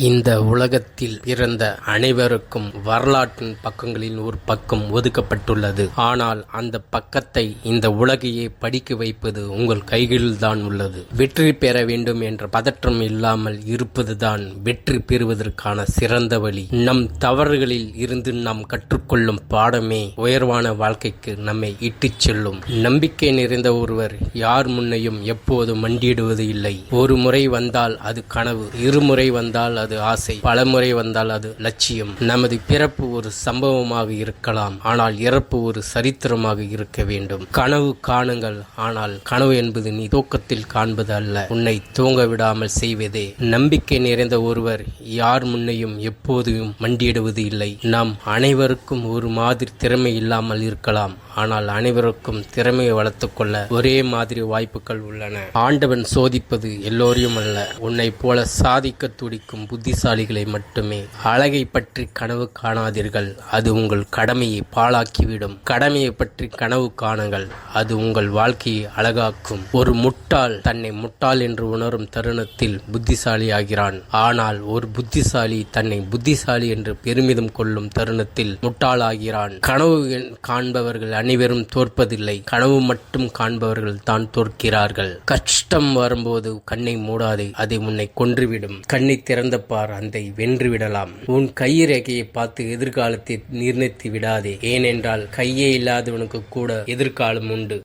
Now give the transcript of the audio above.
இந்த உலகத்தில் பிறந்த அனைவருக்கும் வரலாற்றின் பக்கங்களில் ஒரு பக்கம் ஒதுக்கப்பட்டுள்ளது. ஆனால் அந்த பக்கத்தை இந்த உலகையே படிக்க வைப்பது உங்கள் கைகளில்தான் உள்ளது. வெற்றி பெற வேண்டும் என்ற பதற்றம் இல்லாமல் இருப்பதுதான் வெற்றி பெறுவதற்கான சிறந்த வழி. நம் தவறுகளில் இருந்து நாம் கற்றுக்கொள்ளும் பாடமே உயர்வான வாழ்க்கைக்கு நம்மை இட்டுச் செல்லும். நம்பிக்கை நிறைந்த ஒருவர் யார் முன்னையும் எப்போதும் மண்டியிடுவது இல்லை. ஒரு முறை வந்தால் அது கனவு. இருமுறை வந்தால் அது ஆசை. பல முறை வந்தால் அது லட்சியம். நமது பிறப்பு ஒரு சம்பவமாக இருக்கலாம். ஆனால் இறப்பு ஒரு சரித்திரமாக இருக்க வேண்டும். கனவு காணுங்கள். ஆனால் கனவு என்பது நீ தூக்கத்தில் காண்பது அல்ல. உன்னை தூங்க விடாமல் செய்வதே. நம்பிக்கை நிறைந்த ஒருவர் யார் முன்னையும் எப்போதும் மண்டியிடுவது இல்லை. நாம் அனைவருக்கும் ஒரு மாதிரி திறமை இல்லாமல் இருக்கலாம். ஆனால் அனைவருக்கும் திறமையை வளர்த்துக்கொள்ள ஒரே மாதிரி வாய்ப்புகள் உள்ளன. ஆண்டவன் சோதிப்பது எல்லோரையும் அல்ல. உன்னை போல சாதிக்க துடிக்கும் புத்திசாலிகளை மட்டுமே அழகை பற்றி கனவு காணாதீர்கள். அது உங்கள் கடமையை பாழாக்கிவிடும். கடமையை பற்றி கனவு காணுங்கள். அது உங்கள் வாழ்க்கையை அழகாக்கும். ஒரு முட்டாள் தன்னை முட்டாள் என்று உணரும் தருணத்தில் புத்திசாலி ஆகிறான் ஆனால் ஒரு புத்திசாலி தன்னை புத்திசாலி என்று பெருமிதம் கொள்ளும் தருணத்தில் முட்டாளாகிறான். கனவு என்- காண்பவர்கள் அனைவரும் தோற்பதில்லை. கனவு மட்டும் காண்பவர்கள் தான் தோற்கிறார்கள். கஷ்டம் வரும்போது கண்ணை மூடாதே. அதை உன்னை கொன்றுவிடும். கண்ணை திறந்த பார் அதை வென்று விடலாம். உன் கையிறகையை பார்த்து எதிர்காலத்தை நிர்ணயித்து விடாதே. ஏனென்றால் கையே இல்லாதவனுக்கு கூட எதிர்காலம் உண்டு.